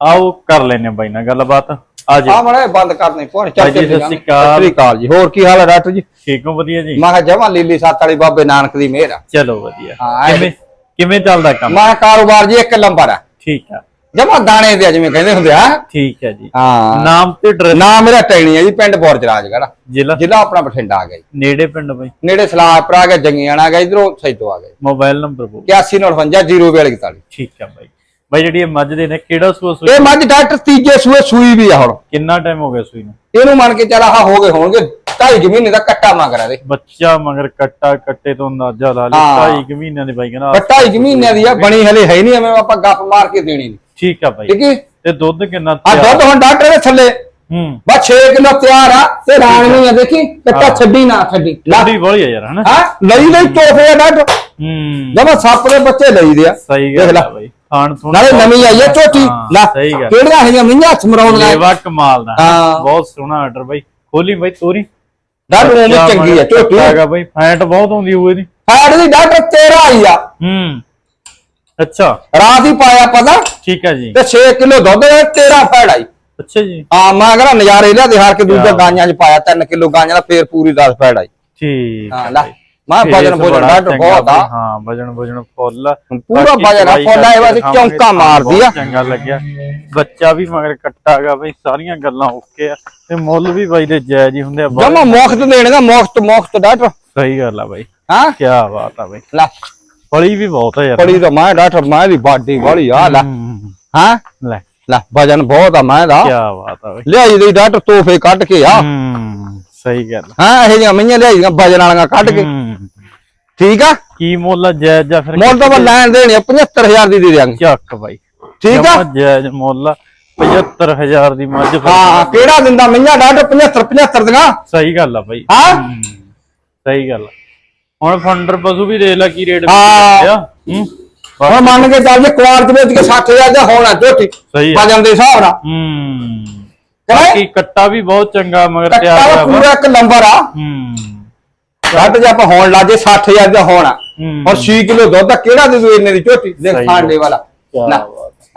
ਆਓ ਕਰ ਲੈਨੇ ਬਾਈ ਨਾਲ ਗੱਲਬਾਤ। ਆ ਜੀ ਆ ਮੜਾ ਬੰਦ ਕਰਨੇ ਕੋਣ ਚੱਲ ਜੀ, ਸਤਿ ਸ਼੍ਰੀ ਅਕਾਲ। ਸਤਿ ਸ਼੍ਰੀ ਅਕਾਲ ਜੀ। ਹੋਰ ਕੀ ਹਾਲ ਹੈ ਡਾਕਟਰ ਜੀ? ਠੀਕ ਹੋ ਵਧੀਆ ਜੀ? ਮੈਂ ਕਿਹਾ ਜਮਾ ਲੀਲੀ ਸੱਤ ਵਾਲੀ ਬਾਬੇ ਨਾਨਕ ਦੀ ਮਿਹਰ ਆ। ਚਲੋ ਵਧੀਆ। ਹਾਂ, ਕਿਵੇਂ ਕਿਵੇਂ ਚੱਲਦਾ ਕੰਮ? ਮੈਂ ਕਾਰੋਬਾਰ ਜੀ ਇੱਕ ਨੰਬਰ ਆ। ਠੀਕ ਆ। ਜਮਾ ਦਾਣੇ ਦੇ ਜਿਵੇਂ ਕਹਿੰਦੇ ਹੁੰਦੇ ਆ। ਠੀਕ ਹੈ ਜੀ। ਹਾਂ। ਨਾਮ ਤੇ ਐਡਰੈਸ ਨਾਮ ਮੇਰਾ ਟੈਣੀ ਹੈ ਜੀ ਪਿੰਡ ਬੋਰਜਰਾਜਗੜ੍ਹ ਜ਼ਿਲ੍ਹਾ? ਜ਼ਿਲ੍ਹਾ ਆਪਣਾ ਬਠਿੰਡਾ ਆ ਗਿਆ ਜੀ। ਨੇੜੇ ਪਿੰਡ ਬਾਈ? ਨੇੜੇ ਸਲਾਹਪੁਰ ਆ ਗਿਆ ਜੰਗੀਆਣਾ ਆ ਗਿਆ ਇਧਰੋਂ ਸੈਦੋ ਆ ਗਿਆ ਮੋਬਾਈਲ ਨੰਬਰ ਬੋਲ। 8159 04241 ਠੀਕ ਆ ਬਾਈ। ਬਾਈ ਜਿਹੜੀ ਇਹ ਮੱਝ ਦੇ ਨੇ ਕਿਹੜਾ ਸੂਆ ਸੂਈ? ਇਹ ਮੱਝ ਡਾਕਟਰ ਤੀਜੇ ਸੂਏ ਸੂਈ ਵੀ ਆ ਹੁਣ। ਕਿੰਨਾ ਟਾਈਮ ਹੋ ਗਿਆ ਸੂਈ ਨੂੰ? ਇਹਨੂੰ ਮੰਨ ਕੇ ਚੱਲ ਆਹ ਹੋ ਗਏ ਹੋਣਗੇ ਢਾਈ ਕੁ ਮਹੀਨੇ ਦਾ ਕੱਟਾ ਮੰਗ ਰਿਹਾ ਦੇ ਬੱਚਾ ਮਗਰ ਕੱਟਾ ਕੱਟੇ ਤੋਂ ਅੰਦਾਜ਼ਾ ਲਾ ਹਾਂ। ਢਾਈ ਕੁ ਮਹੀਨਿਆਂ ਦੇ ਬਾਈ ਕਹਿੰਦਾ ਪਰ ਢਾਈ ਕੁ ਮਹੀਨਿਆਂ ਦੀ ਆ ਬਣੀ ਹਲੇ ਹੈ ਨਹੀਂ ਐਵੇਂ ਆਪਾਂ ਗੱਪ ਮਾਰ ਕੇ ਦੇਣੀ ਠੀਕ ਆ ਬਾਈ। ਠੀਕ ਹੈ? ਤੇ ਦੁੱਧ ਕਿੰਨਾ ਆ ਤਿਆਰ? ਦੁੱਧ ਹੁਣ ਡਾਕਟਰ ਦੇ ਥੱਲੇ। ਹੂੰ। ਬਸ 6 ਕਿਲੋ ਤਿਆਰ ਆ ਤੇ ਰਾਣਵੀਂ ਆ। ਦੇਖੀ ਕੱਟਾ ਹਾਂ। ਛੱਡੀ ਨਾ ਛੱਡੀ। ਲੈ। ਲੱਡੀ ਬੋਲੀ ਆ ਯਾਰ ਹਨਾ? ਹਾਂ ਲਈ ਲਈ ਤੋਹਫੇ ਆ ਡਾਕਟਰ। ਹੂੰ। ਜਮਾ ਸੱਪ ਦੇ ਬੱਚੇ ਲਈ ਦੇ ਆ। ਸਹੀ ਦੇਖ ਗੱਲ ਲੈ। ਆ ਬਾਈ। ਖਾਣ ਤੋਂ ਨਾਲੇ ਨਵੀਂ ਆਈ ਆ ਝੋਟੀ। ਲੈ ਸਹੀ ਗੱਲ। ਕਿਹੜੀਆਂ ਹੈਗੀਆਂ ਮੀਆਂ ਹੱਥ ਮਰਾਉਣੀਆਂ ਲੇਵਾ ਕਮਾਲ ਦਾ। ਹਾਂ। ਬਹੁਤ ਸੋਹਣਾ ਆਰਡਰ ਬਾਈ। ਖੋਲੀ ਬਾਈ ਤੋਰੀ। ਡਾਕਟਰ ਉਹ ਬੱਚਾ ਚੰਗੀ ਮਗਰ ਝੋਟੀ। ਹੈਗਾ ਬਾਈ। ਫੈਟ ਬਹੁਤ ਆਉਂਦੀ ਹੋਊ ਇਹਦੀ। ਫੈਟ ਦੀ ਡਾਕਟਰ ਤੇਰਾ ਆਈ ਆ। ਹੂੰ। ਅੱਛਾ। ਰਾਤ ਹੀ ਪਾਇਆ ਪਤਾ ਠੀਕ ਹੈ ਜੀ। ਤੇ 6 ਕਿਲੋ ਦੁੱਧ ਦੇ ਤੇਰਾ ਫੈਟ ਆਈ ਅੱਛਾ ਜੀ। ਆ ਮੈਂ ਕਹਿੰਦਾ ਨਜ਼ਾਰੇ ਲਿਆ ਦੇ ਹਾਰ ਕੇ ਦੂਜਾ ਗਾਂਆਂ ਚ ਪਾਇਆ 3 ਕਿਲੋ ਗਾਂਆਂ ਦਾ ਫੇਰ ਪੂਰੀ 10 ਫੈਟ ਆਈ ਠੀਕ ਹਾਂ ਹੈ ਲੈ। ਮੈਂ ਵਜਨ ਬੜਾ ਡਾਕਟਰ ਬਹੁਤ ਆ। ਹਾਂ ਵਜਨ ਵਜਨ ਫੁੱਲ। ਪੂਰਾ ਵਜਨ ਆ, ਫੁੱਲ ਆ, ਇਹ ਕਰਕੇ ਬਸ ਚੌਂਕਾ ਮਾਰਦੀ ਆ। ਚੰਗਾ ਲੱਗਿਆ। ਬੱਚਾ ਵੀ ਮਗਰ ਕੱਟਾ ਹੈਗਾ ਬਈ ਸਾਰੀਆਂ ਗੱਲਾਂ ਓਕੇ ਆ। ਤੇ ਮੁੱਲ ਵੀ ਬਾਈ ਦੇ ਜਾਇਜ਼ ਹੀ ਹੁੰਦੇ ਆ ਜਮਾ ਮੁਫਤ ਦੇਣਗਾ ਮੁਫਤ ਮੁਫਤ ਡਾਕਟਰ। ਸਹੀ ਗੱਲ ਆ ਬਾਈ। ਹਾਂ? ਕੀ ਬਾਤ ਆ ਬਾਈ। ਲੈ। ਫਲੀ ਵੀ ਬਹੁਤ ਆ ਯਾਰ। ਪੜੀ ਤਾਂ ਮੈਂ ਡਾਕਟਰ ਮੈਂ ਦੀ ਬਾਡੀ ਵਾਲੀ ਆ ਲੈ। ਹੂੰ, ਹਾਂ ਲੈ। ਲੈ ਵਜਨ ਬਹੁਤ ਆ ਮੈਂ ਦਾ। ਕੀ ਬਾਤ ਆ ਬਾਈ। ਲਿਆਈ ਦੀ ਡਾਕਟਰ ਤੋਹਫੇ ਕੱਢ ਕੇ ਆ। ਹੂੰ। ਸਹੀ ਗੱਲ ਹਾਂ ਇਹ ਜਿਹੀਆਂ ਮਈਆਂ ਲਿਆਈ ਦੀਆਂ ਵਜਨ ਵਾਲੀਆਂ ਕੱਢ ਕੇ। ਹੂੰ। ਠੀਕ ਆ? ਕੀ ਮੁੱਲ ਆ ਜਾਇਜ਼ ਜਾਂ ਫਿਰ ਮੁੱਲ ਤਾਂ ਮੈਂ ਲੈਣ ਦੇਣੀ ਆ 75000 ਦੀ ਦੇ ਦਿਆਂਗੇ। ਚੱਕ ਬਾਈ। ਠੀਕ ਆ? ਜਮਾਂ ਜਾਇਜ਼ ਮੁੱਲ ਆ 75000 ਦੀ ਮੱਝ ਫਿਰ- ਹਾਂ ਕਿਹੜਾ ਦਿੰਦਾ ਮਈਆਂ ਡਾਕਟਰ 75 75 ਦੀਆਂ। ਸਹੀ ਗੱਲ ਆ ਬਾਈ। ਹਾਂ? ਸਹੀ ਗੱਲ ਆ। ਹੁਣ ਫੰਡਰ ਪਸ਼ੂ ਵੀ ਦੇ ਲੈ ਕੀ ਰੇਟ ਹਾਂ। ਹੂੰ। ਹੁਣ ਮੰਨ ਕੇ ਚੱਲ ਜੇ ਕੁਆਰਟ ਵਿੱਚ ਕੇ 60000 ਦਾ ਹੋਣਾ ਝੋਟੀ ਸਹੀ ਆ। ਵਜਨ ਦੇ ਹਿਸਾਬ ਨਾਲ। ਹੂੰ? ਬਾਕੀ ਕੱਟਾ ਵੀ ਬਹੁਤ ਚੰਗਾ ਮਗਰ ਕੱਟਾ ਤਿਆਰ ਹੋਇਆ ਵਾ। ਪੂਰਾ ਇੱਕ ਨੰਬਰ ਆ। ਹੂੰ। ਘੱਟ ਜੇ ਆਪਾਂ ਹੋਣ ਲੱਗੇ 60000 ਦਾ ਹੋਣਾ। ਹੁਣ 6 ਕਿਲੋ ਦੁੱਧ ਕਿਹੜਾ ਦੇ ਦੂ ਇੰਨੇ ਦੀ ਝੋਟੀ? ਦੇਖ ਖਾਂਡੇ ਵਾਲਾ। ਨਾ।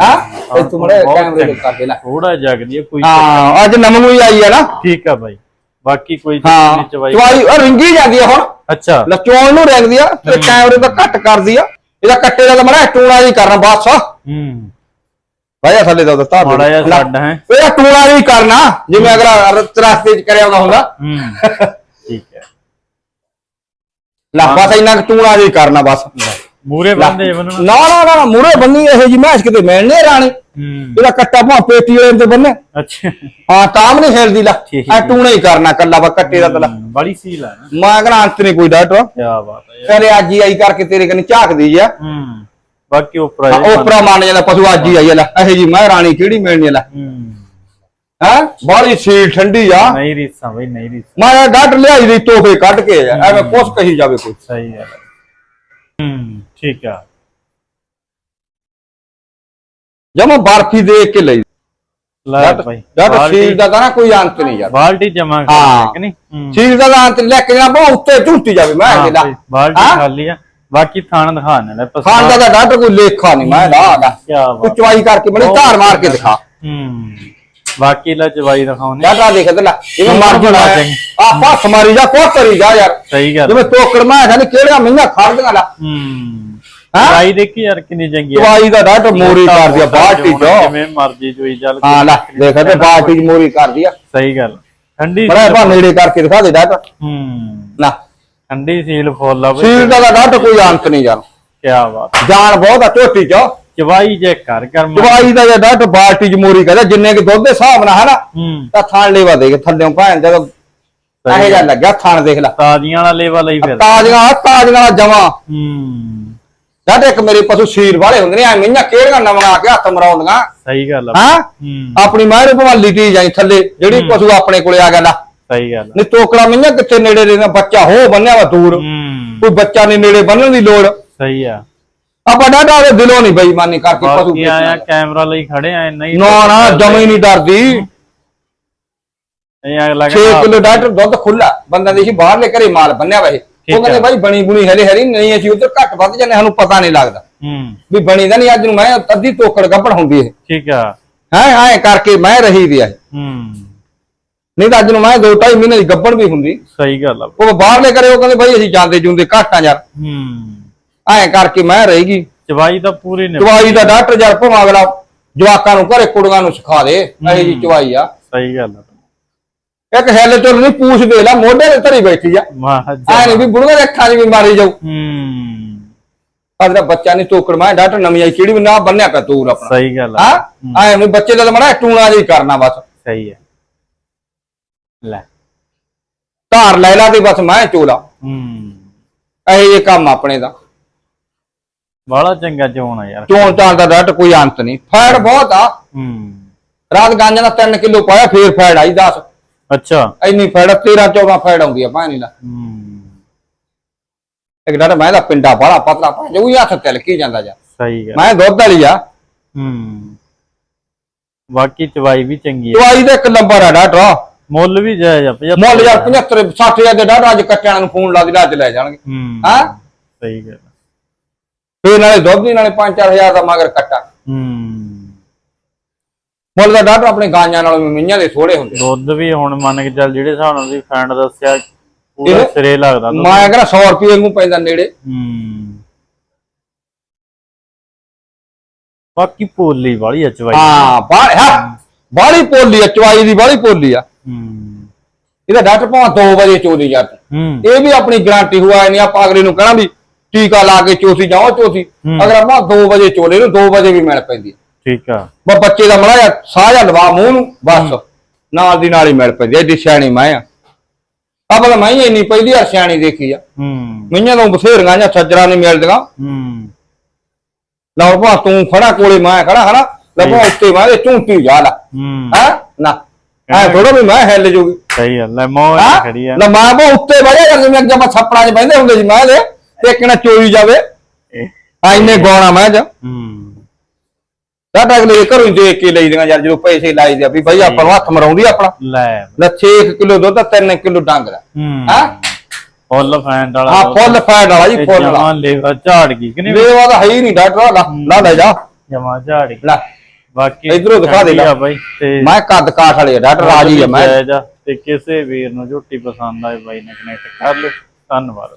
ਹਾਂ। ਇਹ ਤੂੰ ਮੜੇ ਬਹੁਤ ਕੈਮਰੇ ਦੇ। ਕਰ ਦੇ ਲੈ ਥੋੜਾ ਜਗਦੀ ਹੈ ਕੋਈ ਹਾਂ ਅੱਜ ਨਵੀਂ ਆਈ ਹੈ ਨਾ। ਠੀਕ ਆ ਬਾਈ। ਬਾਕੀ ਕੋਈ ਹਾਂ ਚੀਜ਼ ਨਹੀਂ ਚਵਾਈ ਚਵਾਈ ਉਹ ਰਿੰਗੀ ਜਾਂਦੀ ਆ ਹੁਣ। ਅੱਛਾ। ਲਚੋਣ ਨੂੰ ਰੰਗਦੀ ਆ ਤੇ ਕੈਮਰੇ ਦਾ ਘੱਟ ਕਰਦੀ ਆ। ਇਹਦਾ ਕੱਟੇ ਦਾ ਤਾਂ ਮੜਾ ਟੂਣਾ ਜੀ ਕਰਨਾ ਬਸ। ਹੂੰ। ਭਾਇਆ ਥੱਲੇ ਦਾ ਦਿੱਤਾ ਮਾੜਾ ਜਿਹਾ ਛੱਡ ਹੈ। ਇਹਦਾ ਟੂਣਾ ਜੀ ਕਰਨਾ ਜਿਵੇਂ ਅਗਲਾ ਰਸਤੇ ਚ ਕਰਿਆ ਹੁੰਦਾ ਹੁੰਦਾ। ਠੀਕ ਹੈ। ਲੈ ਬਸ ਇੰਨਾ ਟੂਣਾ ਜੀ ਕਰਨਾ ਬਸ। ਮੂਰੇ ਬੰਦੇ ਬੰਨਣਾ ਨਾ ਨਾ ਨਾ ਮੂਰੇ ਬੰਨੀ ਇਹ ਜੀ ਮੈਚ ਕਿਤੇ ਮਿਲਣੇ ਰਾਣੀ। ਹੂੰ। ਇਹਦਾ ਕੱਟਾ ਭਾਂ ਪੇਟੀ ਵਾਲੇ ਤੇ ਬੰਨੇ। ਅੱਛਾ। ਹਾਂ ਤਾਂ ਵੀ ਨਹੀਂ ਹਿਲਦੀ ਲਾ। ਆ ਟੂਣਾ ਹੀ ਕਰਨਾ ਕੱਲਾ ਬਾ ਕੱਟੇ ਦਾ ਤਲਾ। ਬੜੀ ਸੀਲ ਹੈ ਨਾ। ਮੈਂ ਕਹਿੰਦਾ ਅੰਤ ਨਹੀਂ ਕੋਈ ਡਾਕਟਰ ਕੀ ਬਾਤ ਹੈ ਕਰੇ ਅੱਜ ਹੀ ਆਈ ਕਰਕੇ ਤੇਰੇ ਕਨੀ ਝਾਕਦੀ ਆ। ਹੂੰ। ਬਾਕੀ ਉਪਰ ਹਾਂ, ਓਪਰਾ ਮੰਨ ਜਾਂਦਾ ਪਸ਼ੂ ਅੱਜ ਹੀ ਆਈ ਆ ਲੈ ਇਹ ਜੀ ਮੈਂ ਰਾਣੀ ਕਿਹੜੀ ਮਿਲਣੀ ਆ ਲੈ? ਹੂੰ। ਹੈ? ਬਾਹਲੀ ਸੀਲ ਠੰਡੀ ਆ। ਨਹੀਂ ਰੀਸਾਂ ਬਈ ਨਹੀਂ ਰੀਸਾਂ। ਮੈਂ ਡਾਕਟਰ ਲਿਆਈ ਦੀ ਤੋਹਫੇ ਕੱਢ ਕੇ ਐਵੇਂ ਕੁਛ ਕਹੀ ਜਾਵੇ ਕੋਈ। ਸਹੀ ਹੈ ਹੂੰ ਠੀਕ ਆ। ਜਮਾ ਬਰਫੀ ਦੇਖ ਕੇ ਲਈ। ਲੈ ਭਾਈ ਡਾਕਟਰ ਸੀਲ ਦਾ ਤਾਂ ਨਾ ਕੋਈ ਅੰਤ ਨਹੀਂ ਯਾਰ। ਬਾਲਟੀ ਜਮਾ ਹਾਂ। ਕਿ ਨਹੀਂ? ਹੂੰ। ਸੀਲ ਦਾ ਤਾਂ ਅੰਤ ਲੈ ਕੇ ਜਾਣਾ ਬਹੁਤ ਉੱਤੇ ਝੁੰਟੀ ਜਾਵੇ ਮੈਂ ਹਾਂ ਭਾਈ, ਬਾਲਟੀ ਹਾਂ? ਖਾਲੀ ਆ। ਬਾਕੀ ਥਾਣ ਦਿਖਾਣ ਨੇ ਖਾਨ ਦਾ ਤਾਂ ਡਾਕਟਰ ਕੋਈ ਲੇਖਾ ਨਹੀਂ ਮੈਂ ਲਾ ਦਾ ਕੀ ਤੂੰ ਬਾਤ ਚਵਾਈ ਕਰਕੇ ਬੜੀ ਧਾਰ ਮਾਰ ਕੇ ਦਿਖਾ। ਹੂੰ ਬਾਕੀ ਲੈ ਚਵਾਈ ਦਿਖਾਉਣੇ ਡਾਕਟਰ ਦੇਖ ਤੇ ਲੈ ਜਿਵੇਂ ਮਰ ਜਣਾ ਦੇਂਗੇ। ਆ ਪਾਸ ਮਾਰੀ ਜਾ ਕੋ ਕਰੀ ਜਾ ਯਾਰ। ਸਹੀ ਗੱਲ। ਜਿਵੇਂ ਤੋਕੜ ਮੈਂ ਕਹਿੰਦਾ ਕਿਹੜੀਆਂ ਮਹੀਨਾ ਖੜਦੀਆਂ ਲੈ। ਹੂੰ ਹਾਂ? ਚਵਾਈ ਦੇਖੀ ਯਾਰ ਕਿੰਨੀ ਚੰਗੀ ਆ। ਚਵਾਈ ਦਾ ਡਾਕਟਰ ਮੋਰੀ ਕਰਦੀ ਆ ਬਾਲਟੀ ਚ। ਜਿਵੇਂ ਮਰਜ਼ੀ ਚੋਈ ਚੱਲ ਹਾਂ ਲੈ ਦੇਖ ਤੇ ਚ ਮੋਰੀ ਕਰਦੀ ਆ। ਸਹੀ ਗੱਲ। ਠੰਡੀ ਬੜਾ ਭਾ ਨੇੜੇ ਕਰਕੇ ਦਿਖਾ ਦੇ ਡਾਕਟਰ ਹੂੰ। ਨਾ ਠੰਡੀ ਸੀਲ ਫੁੱਲ ਆ ਬਈ। ਸੀਲ ਦਾ ਤਾਂ ਕੋਈ ਅੰਤ ਨਹੀਂ ਜਾਣ ਕੀ ਬਾਤ। ਜਾਨ ਬਹੁਤ ਆ ਝੋਟੀ ਚ। ਚਵਾਈ ਜੇ ਕਰ ਕਰ ਮ- ਚਵਾਈ ਦਾ ਜੇ ਬਾਲਟੀ ਚ ਮੋਰੀ ਕਰਦਾ ਜਿੰਨੇ ਕਿ ਦੁੱਧ ਦੇ ਹਿਸਾਬ ਨਾਲ ਹੈ ਨਾ ਹੂੰ। ਤਾਂ ਥਾਣ ਲੈਵਾ ਦੇ ਕੇ ਥੱਲੇੋਂ ਭਾਂ ਜਦੋਂ ਇਹ ਜਾ ਲੱਗਿਆ ਥਾਣ ਦੇਖ ਲੈ। ਤਾਜ਼ੀਆਂ ਵਾਲਾ ਲੇਵਾ ਲਈ ਫਿਰ। ਤਾਜ਼ੀਆਂ ਤਾਜ਼ੀਆਂ ਜਮਾ। ਹੂੰ। ਡਾਕਟਰ ਇੱਕ ਮੇਰੇ ਪਸ਼ੂ ਸੀਰ ਵਾਲੇ ਹੁੰਦੇ ਨੇ ਐਵੇਂ ਨਾ ਕਿਹੜੀਆਂ ਨਵੀਆਂ ਆ ਕੇ ਹੱਥ ਮਰਾਉਂਦੀਆਂ? ਸਹੀ ਗੱਲ ਆ। ਹਾਂ? ਆਪਣੀ ਮਾਂ ਨੂੰ ਭਵਾਂ ਲਿਟੀ ਜਾਈ ਥੱਲੇ ਜਿਹੜੀ ਪਸ਼ੂ ਆਪਣੇ ਕੋਲੇ ਆ ਗਿਆ ਲਾ। ਸਹੀ ਗੱਲ। ਨਹੀਂ ਤੋਕੜਾ ਮਈਆਂ ਕਿੱਥੇ ਨੇੜੇ ਰਹਿੰਦਾ? ਬੱਚਾ ਹੋ ਬੰਨਿਆ ਵਾ ਦੂਰ। ਹੂੰ। ਕੋਈ ਬੱਚਾ ਨਹੀਂ ਨੇੜੇ ਬੰਨਣ ਦੀ ਲੋੜ। ਸਹੀ ਆ। ਆਪਾਂ ਡਾਡਾ ਉਹਦੇ ਦਿਲੋਂ ਨਹੀਂ ਬੇਈਮਾਨੀ ਕਰਕੇ ਪਸ਼ੂ ਬਾਕੀ ਆਇਆ ਕੈਮਰਾ ਲਈ ਖੜੇ ਆ ਨਹੀਂ ਨਾ ਨਾ ਜਮੇ ਹੀ ਨਹੀਂ ਡਰਦੀ। ਇਹ ਅਗਲਾ 6 ਕਹਿੰਦਾ ਕਿਲੋ ਡਾਕਟਰ ਦੁੱਧ ਖੁੱਲਾ ਬੰਦਾ ਦੇ ਸੀ ਬਾਹਰਲੇ ਘਰੇ ਮਾਲ ਬੰਨਿਆ ਵਾ ਇਹ। ਉਹ ਕਹਿੰਦੇ। ਬਾਈ ਬਣੀ ਬੁਣੀ ਹਲੇ ਹਰੀ ਨਹੀਂ ਅਸੀਂ ਉਧਰ ਘੱਟ ਵੱਧ ਜਾਂਦੇ ਸਾਨੂੰ ਪਤਾ ਨਹੀਂ ਲੱਗਦਾ। ਹੂੰ। ਵੀ ਬਣੀ ਦਾ ਨਹੀਂ ਅੱਜ ਨੂੰ ਮੈਂ ਅੱਧੀ ਤੋਕੜ ਗੱਪੜ ਹੁੰਦੀ ਇਹ। ਠੀਕ ਆ। ਹੈ ਐ ਕਰਕੇ ਮੈਂ ਰਹੀ ਦੀ ਆ ਹੂੰ। ਨਹੀਂ ਤਾਂ ਅੱਜ ਨੂੰ ਮੈਂ ਦੋ ਢਾਈ ਮਹੀਨੇ ਦੀ ਗੱਬਣ ਵੀ ਹੁੰਦੀ। ਸਹੀ ਗੱਲ ਆ। ਉਹ ਬਾਹਰਲੇ ਕਰੇ ਉਹ ਕਹਿੰਦੇ ਬਾਈ ਅਸੀਂ ਜਾਂਦੇ ਜੁੰਦੇ ਘੱਟ ਯਾਰ। ਹੂੰ। ਐ ਕਰਕੇ ਮੈਂ ਰਹੇਗੀ ਚਵਾਈ ਤਾਂ ਪੂਰੀ ਨੇ ਚਵਾਈ ਦਾ ਡਾਕਟਰ ਯਾਰ ਭਾਵੇਂ ਅਗਲਾ ਜਵਾਕਾਂ ਨੂੰ ਘਰੇ ਕੁੜੀਆਂ ਨੂੰ ਸਿਖਾ ਦੇ ਇਹ ਜੀ ਚਵਾਈ ਆ। ਸਹੀ ਗੱਲ ਆ। ਇੱਕ ਹੈਲੇ ਤੋਂ ਨਹੀਂ ਪੂਛ ਦੇ ਲੈ ਮੋਢੇ ਤੇ ਧਰੀ ਬੈਠੀ ਆ। ਐ ਨਹੀਂ ਵੀ ਬੁੜੀਆਂ ਦੇ ਅੱਖਾਂ 'ਚ ਵੀ ਮਾਰੀ ਜਾਊ। ਹੂੰ। ਜਿਹੜਾ ਬੱਚਾ ਨਹੀਂ ਤੋਕੜ ਮੈਂ ਡਾਕਟਰ ਨਵੀਂ ਆਈ ਕਿਹੜੀ ਵੀ ਨਾ ਬੰਨਿਆ ਕਰ ਤੂਰ ਆਪਣਾ। ਸਹੀ ਗੱਲ ਆ। ਹਾਂ? ਐ ਨਹੀਂ ਬੱਚੇ ਦਾ ਮੜਾ ਟੂਣਾ ਜੀ ਕਰਨਾ ਬਸ। ਸਹੀ ਹੈ ਲੈ। ਧਾਰ ਲੈ ਲਾ ਤੇ ਬਸ ਮੈਂ ਚੋਲਾ। ਹੂੰ। ਇਹ ਇਹ ਕੰਮ ਆਪਣੇ ਦਾ। ਬੜਾ ਚੰਗਾ ਚੋਣ ਆ ਯਾਰ। ਚੋਣ ਚਾਣ ਦਾ ਡਾਕਟਰ ਕੋਈ ਅੰਤ ਨਹੀਂ। ਫੈੜ ਬਹੁਤ ਆ। ਹੂੰ। ਰਾਤ ਗਾਂਜਾਂ ਦਾ 3 ਕਿਲੋ ਪਾਇਆ ਫੇਰ ਫੈੜ ਆਈ 10 ਅੱਛਾ। ਇੰਨੀ ਫੈੜ 13 14 ਫੈੜ ਆਉਂਦੀ ਆ ਪਾਣੀ ਦਾ ਹੂੰ। ਇੱਕ ਡਾਕਟਰ ਮੈਂ ਦਾ ਪਿੰਡਾ ਬੜਾ ਪਤਲਾ ਪਾ ਜੋ ਹੀ ਹੱਥ ਤਿਲਕੀ ਜਾਂਦਾ ਜਾ। ਸਹੀ ਗੱਲ। ਮੈਂ ਦੁੱਧ ਵਾਲੀ ਆ। ਹੂੰ। ਬਾਕੀ ਚਵਾਈ ਵੀ ਚੰਗੀ ਹੈ ਦਵਾਈ ਦਾ ਇੱਕ ਨੰਬਰ ਆ ਡਾਕਟਰ। ਮੁੱਲ ਵੀ ਜਾਇਜ਼ ਆ 75 ਮੁੱਲ ਯਾਰ 75 60 ਹਜ਼ਾਰ ਦੇ ਡਾਕਟਰ ਅੱਜ ਕੱਟਿਆਂ ਨੂੰ ਫੋਨ ਲਾ ਦੇ ਅੱਜ ਲੈ ਜਾਣਗੇ। ਹੂੰ ਸਹੀ ਗੱਲ। ਫੇਰ ਨਾਲੇ ਦੁੱਧ ਦੀ ਨਾਲੇ 5-4000 ਦਾ ਮਗਰ ਕੱਟਾ। ਹੂੰ। ਮੁੱਲ ਦਾ ਡਾਕਟਰ ਆਪਣੇ ਗਾਂਆਂ ਨਾਲੋਂ ਵੀ ਮਈਆਂ ਦੇ ਥੋੜੇ ਹੁੰਦੇ। ਦੁੱਧ ਵੀ ਹੁਣ ਮੰਨ ਕੇ ਚੱਲ ਜਿਹੜੇ ਹਿਸਾਬ ਨਾਲ ਤੁਸੀਂ ਫੈਂਡ ਦੱਸਿਆ ਪੂਰਾ ਸਿਰੇ ਲੱਗਦਾ। ਮੈਂ ਕਹਿੰਦਾ 100 ਰੁਪਏ ਵਾਂਗੂ ਪੈਂਦਾ ਨੇੜੇ। ਹੂੰ। ਬਾਕੀ ਪੋਲੀ ਵਾਲੀ ਆ ਚਵਾਈ ਹਾਂ? ਬਾਹਲੀ ਪੋਲੀ ਆ ਚਵਾਈ ਦੀ ਬਾਹਲੀ ਪੋਲੀ ਆ। ਹੂੰ। ਇਹਦਾ ਡਾਕਟਰ ਭਾਵੇਂ 2 ਵਜੇ ਚੋਦੀ ਜਾਂਦੀ ਹੂੰ। ਇਹ ਵੀ ਆਪਣੀ ਗਾਰੰਟੀ ਹੋਇਆ ਨਹੀਂ ਆਪਾਂ ਅਗਲੇ ਨੂੰ ਕਹਿਣਾ ਵੀ ਟੀਕਾ ਲਾ ਕੇ ਚੋਸੀ ਜਾਓ ਚੋਸੀ। ਅਗਰ ਆਪਾਂ 2 ਵਜੇ ਚੋਲੇ ਨੂੰ 2 ਵਜੇ ਵੀ ਮਿਲ ਪੈਂਦੀ ਠੀਕ ਆ। ਬਸ ਬੱਚੇ ਦਾ ਮੜਾ ਜਾ ਸਾਹ ਜਾਂ ਲਵਾ ਮੂੰਹ ਨੂੰ ਬਸ। ਨਾਲ ਦੀ ਨਾਲ ਹੀ ਮਿਲ ਪੈਂਦੀ ਐਡੀ ਸਿਆਣੀ ਮੈਂ ਆ। ਆਪਾਂ ਤਾਂ ਮੈਂ ਹੀ ਇੰਨੀ ਪਹਿਲੀ ਵਾਰ ਸਿਆਣੀ ਦੇਖੀ ਆ। ਹੂੰ। ਮਈਆਂ ਤੋਂ ਬਥੇਰੀਆਂ ਜਾਂ ਸੱਜਰਾਂ ਨਹੀਂ ਮਿਲਦੀਆਂ। ਹੂੰ। ਲਓ ਭਾ ਤੂੰ ਖੜਾ ਕੋਲੇ ਮੈਂ ਖੜਾ ਹਨਾ ਲੱਭੋ ਉੱਤੇ ਮੈਂ ਤੇ ਝੂੰਟੀ ਜਾ ਲਾ ਹੂੰ। ਹੈ? ਨਾ। ਐ ਥੋੜਾ ਵੀ ਮੈਂ ਹਿੱਲ ਜੂਗੀ। ਸਹੀ ਗੱਲ ਹੈ ਮੌਜ ਹਾਂ? ਖੜੀ ਆ ਲੈ ਮੈਂ ਬੋ ਉੱਤੇ ਵੜਿਆ ਜਾਂ ਜਿਵੇਂ ਜਦ ਛੱਪੜਾਂ 'ਚ ਬੈੰਦੇ ਹੁੰਦੇ ਸੀ ਮੈਂ ਦੇ ਤੇ ਕਿਹਨਾਂ ਚੋਈ ਜਾਵੇ। ਆ ਇੰਨੇ ਗਾਉਣਾ ਮੈਂ ਜਾਂ ਹੂੰ। ਡਾਟਾ ਅਗਲੇ ਦੇ ਘਰੋਂ ਹੀ ਦੇਖ ਕੇ ਲਈਦੀਆਂ ਯਾਰ ਜਦੋਂ ਪੈਸੇ ਲਾਈਦੇ ਆ ਵੀ ਬਈ ਆਪਾਂ ਨੂੰ ਹੱਥ ਮਰਾਉਂਦੀ ਆਪਣਾ। ਲੈ। ਲੈ 6 ਕਿਲੋ ਦੁੱਧ 3 ਕਿਲੋ ਡੰਗ ਦਾ ਹੂੰ? ਫੁੱਲ ਫੈਂਡ ਵਾਲਾ ਹਾਂ ਫੁੱਲ ਫੈਟ ਵਾਲਾ ਜੀ ਫੁੱਲ ਵਾਲਾ। ਲੇਵਾ ਝਾੜ ਗਈ ਕਿ ਨਹੀਂ? ਲੇਵਾ ਤਾਂ ਹੈ ਹੀ ਨਹੀਂ ਡਾਕਟਰ ਲਾ ਲੈ ਜਾ। ਜਮਾ ਝਾੜ ਗਈ। ਲੈ। ਬਾਕੀ ਇੱਧਰੋਂ ਦਿਖਾ ਦੇ ਲੈ। ਬਾਈ ਤੇ ਮੈਂ ਕੱਦ ਕਾਠ ਵਾਲੇ ਡਾਕਟਰ ਰਾਜੀ ਆ ਮੈਂ। ਤੇ ਕਿਸੇ ਵੀਰ ਨੂੰ ਝੋਟੀ ਪਸੰਦ ਆਏ ਬਾਈ ਨੇ ਕਨੈਕਟ ਕਰ ਲਿਓ। ਧੰਨਵਾਦ।